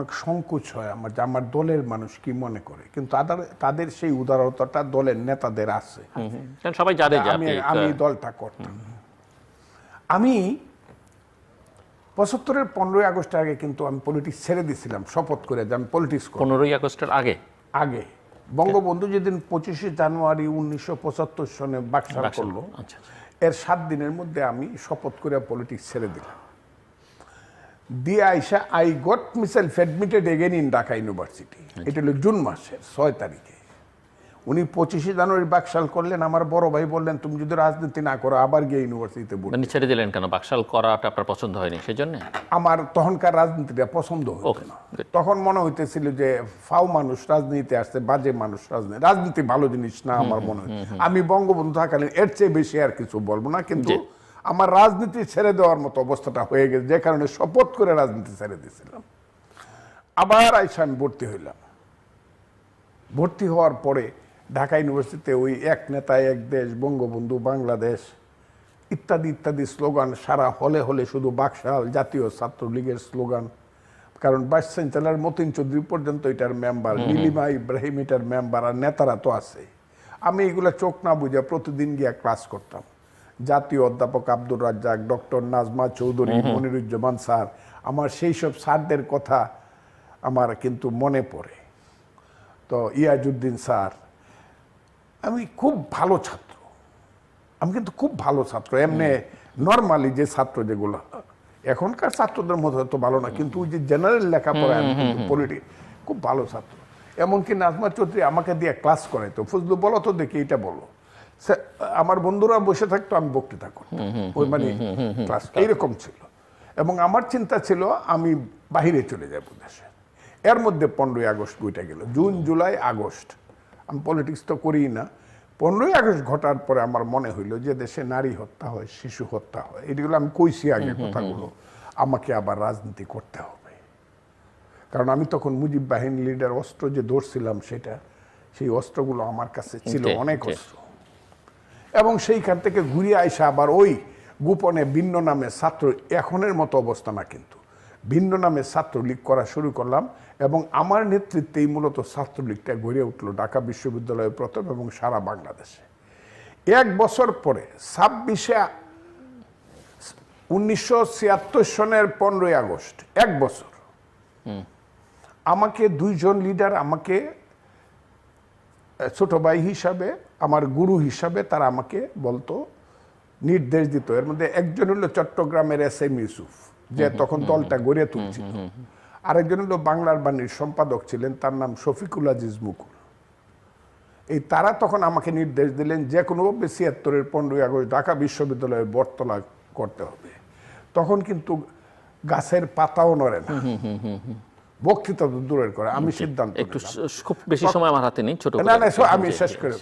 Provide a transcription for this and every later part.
অনেক সংকোচ হয় আমার যে আমার দলের মানুষ কি মনে করে। কিন্তু তাদের তাদের সেই উদারতাটা দলের নেতাদের আছে। সবাই জানে আমি আমি দলটা করতাম। আমি পঁচাত্তরের পনেরোই আগস্ট আগে কিন্তু আমি পলিটিক্স ছেড়ে দিয়েছিলাম শপথ করে যে আমি পলিটিক্স করব। পনেরোই আগস্টের আগে? আগে। বঙ্গবন্ধু যেদিন পঁচিশে জানুয়ারি উনিশশো পঁচাত্তর সনে বাকশাল করল আচ্ছা আচ্ছা। এর সাত দিনের মধ্যে আমি শপথ করে পলিটিক্স ছেড়ে দিলাম। দিয়ে আইসা I got myself admitted again in Dhaka university এটা হলো জুন মাসের ছয় তারিখে। উনি পঁচিশে জানুয়ারি বাকশাল করলেন। আমার বড় ভাই বললেন তুমি যদি রাজনীতি না করো আবার গিয়ে ইউনিভার্সিটিতে মানে ছেড়ে দিলেন কেন? বাকশাল করাটা আপনার পছন্দ হয়নি সেই জন্য আমার তখনকার রাজনীতিটা পছন্দ হতো না। তখন মনে হইতেছিল যে ফাও মানুষ রাজনীতিতে আসছে বাজে মানুষ রাজনীতি রাজনীতি ভালো জিনিস না আমার মনে হয় আমি বঙ্গবন্ধু থাকালীন এর চেয়ে বেশি আর কিছু বলব না কিন্তু। আমার রাজনীতি ছেড়ে দেওয়ার মতো অবস্থাটা হয়ে গেছে যে কারণে শপথ করে রাজনীতি ছেড়ে দিয়েছিলাম। আবার আইসা আমি ভর্তি হইলাম। ভর্তি হওয়ার পরে ঢাকা ইউনিভার্সিটিতে ওই এক নেতা এক দেশ বঙ্গবন্ধু বাংলাদেশ ইত্যাদি ইত্যাদি স্লোগান সারা হলে হলে শুধু বাকশাল জাতীয় ছাত্রলীগের স্লোগান। কারণ ভাইস চ্যান্সেলর মতিন চৌধুরী পর্যন্ত এটার মেম্বার নীলিমা ইব্রাহিম এটার মেম্বার আর নেতারা তো আছে। আমি এগুলো চোখ না বুঝে প্রতিদিন গিয়া ক্লাস করতাম। জাতীয় অধ্যাপক আব্দুর রাজ্জাক ডক্টর নাজমা চৌধুরী মনিরুজ্জামান স্যার আমার সেই সব স্যারদের কথা আমার কিন্তু মনে পড়ে। তো ইয়াজউদ্দিন স্যার আমি খুব ভালো ছাত্র। আমি কিন্তু খুব ভালো ছাত্র। এমনি নর্মালি যে ছাত্র যেগুলো এখনকার ছাত্রদের মতো হয়তো ভালো না কিন্তু ওই যে জেনারেল লেখাপড়া পলিটিক্স খুব ভালো ছাত্র। এমনকি নাজমা চৌধুরী আমাকে দিয়ে ক্লাস করাইতো। ফজলু বলো তো দেখি এটা বলো। আমার বন্ধুরা বসে থাকতো আমি বক্তৃতা করতাম। ওই মানে ক্লাস এইরকম ছিল। এবং আমার চিন্তা ছিল আমি বাহিরে চলে যাব দেশে। এর মধ্যে পনেরোই আগস্ট বইটা গেল। June July August. আমি পলিটিক্স তো করি না। পনেরোই আগস্ট ঘটার পরে আমার মনে হইল যে দেশে নারী হত্যা হয় শিশু হত্যা হয় এগুলো আমি কইছি আগে কথাগুলো। আমাকে আবার রাজনীতি করতে হবে। কারণ আমি তখন মুজিব বাহিনী লিডার অস্ত্র যে ধরছিলাম সেটা সেই অস্ত্রগুলো আমার কাছে ছিল অনেক অস্ত্র। এবং সেইখান থেকে ঘুরিয়ে আইসা আবার ওই গোপনে ভিন্ন নামে ছাত্র এখনের মতো অবস্থা না কিন্তু। ভিন্ন নামে ছাত্রলীগ করা শুরু করলাম এবং আমার নেতৃত্বেই মূলত ছাত্রলীগটা গড়ে উঠল ঢাকা বিশ্ববিদ্যালয়ের প্রথম এবং সারা বাংলাদেশে। এক বছর পরে ছাব্বিশে উনিশশো ছিয়াত্তর সনের পনেরোই আগস্ট এক বছর। আমাকে দুইজন লিডার আমাকে ছোট ভাই হিসাবে আমার গুরু হিসাবে তারা আমাকে বলতো নির্দেশ দিত। এর মধ্যে একজন হলো চট্টগ্রামের এস এম ইউসুফ যে তখন দলটা গড়ে তুলছিল। আরেকজন হলো বাংলার বাণীর সম্পাদক ছিলেন তার নাম শফিকুল আজিজ মুকুল। এই তারা তখন আমাকে নির্দেশ দিলেন যে কোনোভাবে ছিয়াত্তরের পনেরোই আগস্ট ঢাকা বিশ্ববিদ্যালয়ে বটতলা করতে হবে। তখন কিন্তু গাছের পাতাও নড়ে না। বক্তৃতা তো দূরের করে আমি সিদ্ধান্ত একটু খুব বেশি সময় আমার হাতে নেই ছোট না না আমি শেষ করে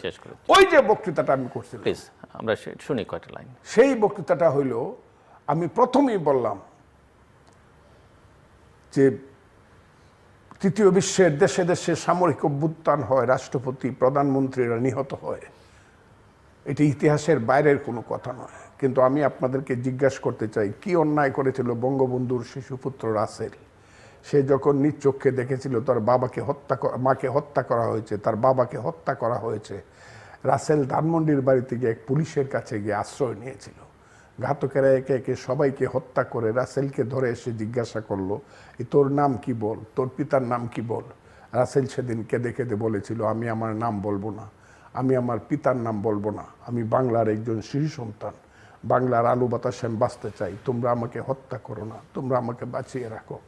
ওই যে বক্তৃতাটা আমি করছিলাম। প্লিজ আমরা শুনি কয়টা লাইন। সেই বক্তৃতাটা হইল আমি প্রথমেই বললাম যে তৃতীয় বিশ্বের দেশে দেশে সামরিক অভ্যুত্থান হয় রাষ্ট্রপতি প্রধানমন্ত্রীরা নিহত হয়। এটি ইতিহাসের বাইরের কোনো কথা নয়। কিন্তু আমি আপনাদেরকে জিজ্ঞাসা করতে চাই কি অন্যায় করেছিল বঙ্গবন্ধুর শিশুপুত্র রাসেল? সে যখন নিজ চোখে দেখেছিল, তার বাবাকে হত্যা মাকে হত্যা করা হয়েছে, তার বাবাকে হত্যা করা হয়েছে। রাসেল ধানমন্ডির বাড়িতে গিয়ে এক পুলিশের কাছে গিয়ে আশ্রয় নিয়েছিল। ঘাতকেরা একে একে সবাইকে হত্যা করে রাসেলকে ধরে এসে জিজ্ঞাসা করল, "এ তোর নাম কি বল? তোর পিতার নাম কি বল? রাসেল সেদিন কেঁদে কেঁদে বলেছিল, আমি আমার নাম বলব না। আমি আমার পিতার নাম বলব না। আমি বাংলার একজন শিশু সন্তান। বাংলার আলু বাতাসে বাঁচতে চাই। তোমরা আমাকে হত্যা করো না। তোমরা আমাকে বাঁচিয়ে রাখো।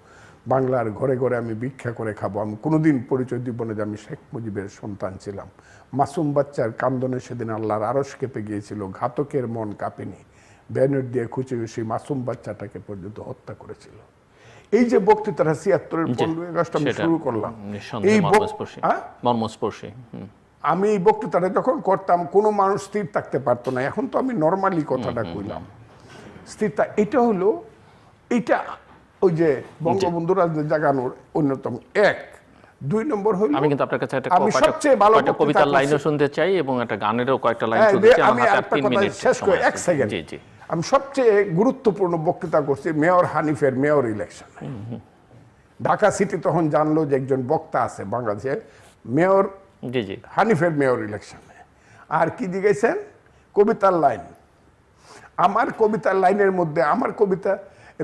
বাংলার ঘরে ঘরে আমি ভিক্ষা করে খাব। আমি কোনোদিন পরিচয় দিব না যে আমি শেখ মুজিবের সন্তান ছিলাম। মাসুম বাচ্চার কান্দনে সেদিন আল্লাহর আরস কেঁপে গিয়েছিল ঘাতকের মন কাঁপেনি। ব্যানার দিয়ে খুঁচে সেই মাসুম বাচ্চাটাকে পর্যন্ত হত্যা করেছিল। এই যে বক্তৃতাটা ছিয়াত্তরের পনেরোই আগস্ট আমি শুরু করলাম। এই মর্মস্পর্শী। হ্যাঁ? আমি এই বক্তৃতাটা যখন করতাম কোনো মানুষ স্থির থাকতে পারতো না। এখন তো আমি নর্মালি কথাটা কইলাম। স্থিরতা এটা হলো এটা ওই যে বঙ্গবন্ধু রাজনীতি জাগানোর অন্যতম এক। দুই নম্বর হলো আমি কিন্তু আপনার কাছে একটা আমি সবচেয়ে ভালো বক্তৃতা কবিতার লাইনও শুনতে চাই এবং একটা গানেরও কয়েকটা লাইন হ্যাঁ, শুনতে চাই। আমার হাতে মিনিট শেষ করে এক সেকেন্ড জি জি। আমি সবচেয়ে গুরুত্বপূর্ণ বক্তৃতা করছি মেয়র হানিফের মেয়র ইলেকশন ঢাকা সিটি তখন জানলো যে একজন বক্তা আছে বাংলাদেশে মেয়র জি জি। হানিফের মেয়র ইলেকশনে আর কি জিজ্ঞেসেন? কবিতার লাইন। আমার কবিতার লাইনের মধ্যে আমার কবিতা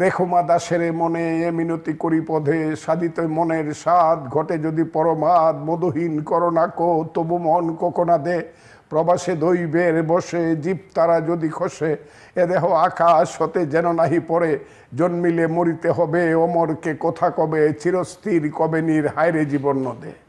রেখমা দাসের মনে এ মিনতি করি পদে, সাধিত মনের স্বাদ ঘটে যদি পরমাদ মধুহীন করোনা কো, তবু মন কোকোনা দে। প্রবাসে দৈবের বসে, জীব তারা যদি খসে, এ দেহ আকাশ হতে যেন নাহি পড়ে। জন্মিলে মরিতে হবে, অমরকে কথা কবে, চিরস্থির কবে নীর, হায়রে জীবন নদে।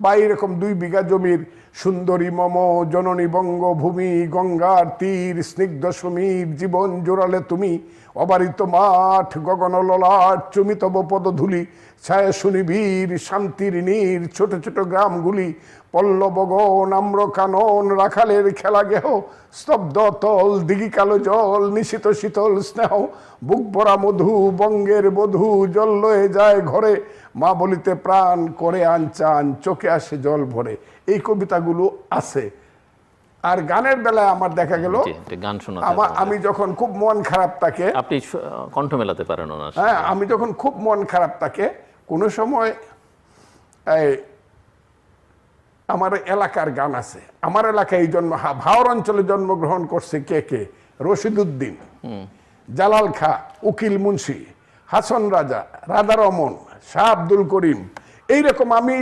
বা এরকম দুই বিঘা জমির সুন্দরী মম, জননী বঙ্গভূমি, গঙ্গার তীর, স্নিগ্ধ সমীর, জীবন জোরালে তুমি অবারিত মাঠ, গগন ললাট, চুমিতব পদধূলি ছায়া শুনিবীর শান্তির নীর, ছোট ছোট গ্রামগুলি পল্লবগণ আম্র কানন রাখালের খেলা গেহ স্তব্ধ তল দিঘি কালো জল নিশিত শীতল স্নেহ বুক ভরা মধু বঙ্গের বধূ জল লয়ে যায় ঘরে। মা বলিতে প্রাণ করে আনচান চোখে আসে জল ভরে। এই কবিতাগুলো আছে। আর গানের বেলায় আমার দেখা গেল গান আমার আমি যখন খুব মন খারাপ থাকে আপনি কণ্ঠ মেলাতে পারেন হ্যাঁ আমি যখন খুব মন খারাপ থাকে কোনো সময় এই আমার এলাকার গান আছে। আমার এলাকায় এই জন্ম ভাওর অঞ্চলে জন্মগ্রহণ করছে কে কে? রশিদুদ্দিন জালাল খা উকিল মুন্সি হাসন রাজা রাধা রমন শাহ আব্দুল করিম। এইরকম আমি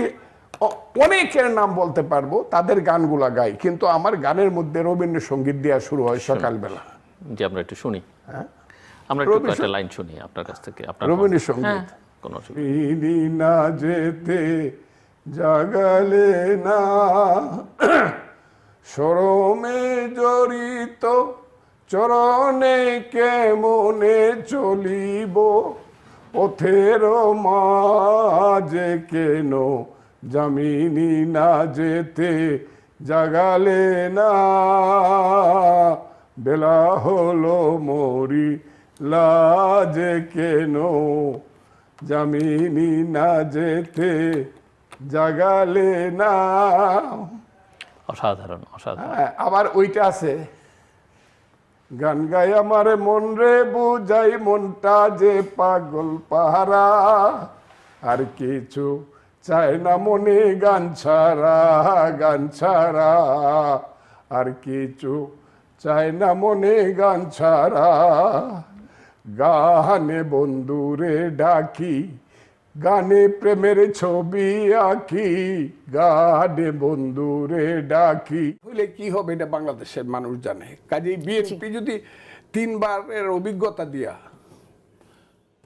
অনেকের নাম বলতে পারব তাদের গানগুলা গাই কিন্তু আমার গানের মধ্যে রবীন্দ্রসঙ্গীত দেওয়া শুরু হয় সকালবেলা। যে আমরা একটু শুনি। আমরা একটু লাইন শুনি আপনার কাছ থেকে আপনার রবীন্দ্রসঙ্গীত। হ্যাঁ, কোনো যেতে জাগালে না। সরমে জড়িত চরণে কেমনে চলিব? পথের মাঝে কেন জামিনি না যেতে? জাগালে না। বেলা হলো মরি লাজে কেন জামিনি না যেতে? জাগালে না। অসাধারণ অসাধারণ। হ্যাঁ, আবার ওইটা আছে। গান গাই আমার মন রে বুঝাই মনটা যে পাগল পাহারা। আর কিছু চায় না মনে গান ছাড়া গান ছাড়া। আর কিছু চায় না মনে গান ছাড়া। গানে বন্ধুরে ডাকি গানে প্রেমের ছবি আঁকি গানে বন্ধুরে ডাকি। হইলে কি হবে এটা বাংলাদেশের মানুষ জানে। কাজেই বিএনপি যদি তিনবারের অভিজ্ঞতা দিয়া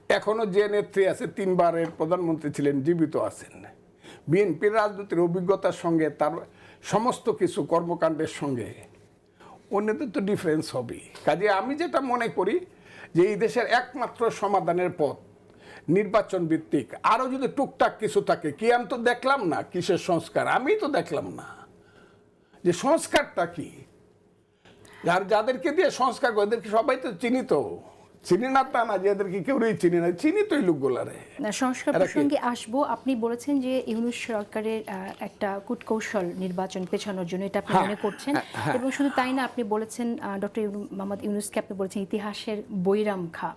এখনও যে নেত্রী আছে তিনবারের প্রধানমন্ত্রী ছিলেন জীবিত আছেন। বিএনপির রাজনীতির অভিজ্ঞতার সঙ্গে তার সমস্ত কিছু কর্মকাণ্ডের সঙ্গে অন্যদের তো ডিফারেন্স হবে কাজে আমি যেটা মনে করি যে এই দেশের একমাত্র সমাধানের পথ নির্বাচন ভিত্তিক। আরও যদি টুকটাক কিছু থাকে কি আমি তো দেখলাম না কিসের সংস্কার? আমি তো দেখলাম না। যে সংস্কারটা কি? আর যাদেরকে দিয়ে সংস্কার করে এদেরকে সবাই তো চিনি তো চিনি না তা না যে এদেরকে কেউই চিনি না। চিনি তো এই লোকগুলারে। সংস্কার প্রসঙ্গে আসব। আপনি বলেছেন যে ইউনুস সরকারের একটা কূটকৌশল নির্বাচন পেছানোর জন্য এটা আপনি হ্যাঁ, মনে করছেন। হ্যাঁ, হ্যাঁ। এবং শুধু তাই না আপনি বলেছেন ডক্টর মোহাম্মদ ইউনুসকে আপনি বলেছেন ইতিহাসের বৈরাম খা।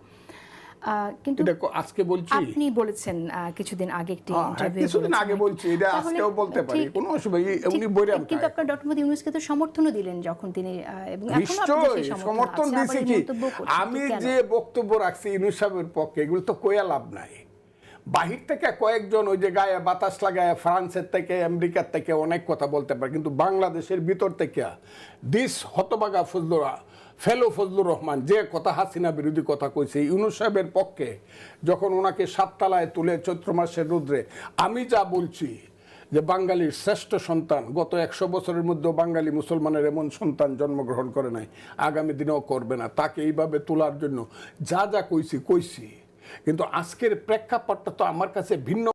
কিন্তু এটা আজকে বলছি। আপনি বলেছেন কিছুদিন আগে একটি হ্যাঁ, ইন্টারভিউ কিছুদিন আগে বলছি, এটা আজকেও বলতে পারি, কোনো অসুবিধা উনি কিন্তু। আপনার ডক্টর ইউনুসকে তো সমর্থনও দিলেন যখন তিনি এবং এখনও আপনাদের সমর্থন দিয়েছি কি? আমি যে বক্তব্য রাখছি ইউনুস সাহেবের পক্ষে এগুলো তো কোয়া লাভ নাই। বাহির থেকে কয়েকজন ওই যে গায়ে বাতাস লাগায় ফ্রান্সের থেকে আমেরিকার থেকে অনেক কথা বলতে পারে কিন্তু বাংলাদেশের ভিতর থেকে দিস হতবাগা ফজলুরা ফেলো ফজলুর রহমান, যে কথা হাসিনা বিরোধী কথা কইছে, ইউনুস সাহেবের পক্ষে যখন ওনাকে সাততলায় তুলে চৈত্র মাসের রুদ্রে, আমি যা বলছি যে বাঙালির শ্রেষ্ঠ সন্তান, গত একশো বছরের মধ্যেও বাঙালি মুসলমানের এমন সন্তান জন্মগ্রহণ করে নাই, আগামী দিনেও করবে না। তাকে এইভাবে তোলার জন্য যা যা কইছি কইছি। কিন্তু আজকের প্রেক্ষাপটটা তো আমার কাছে ভিন্ন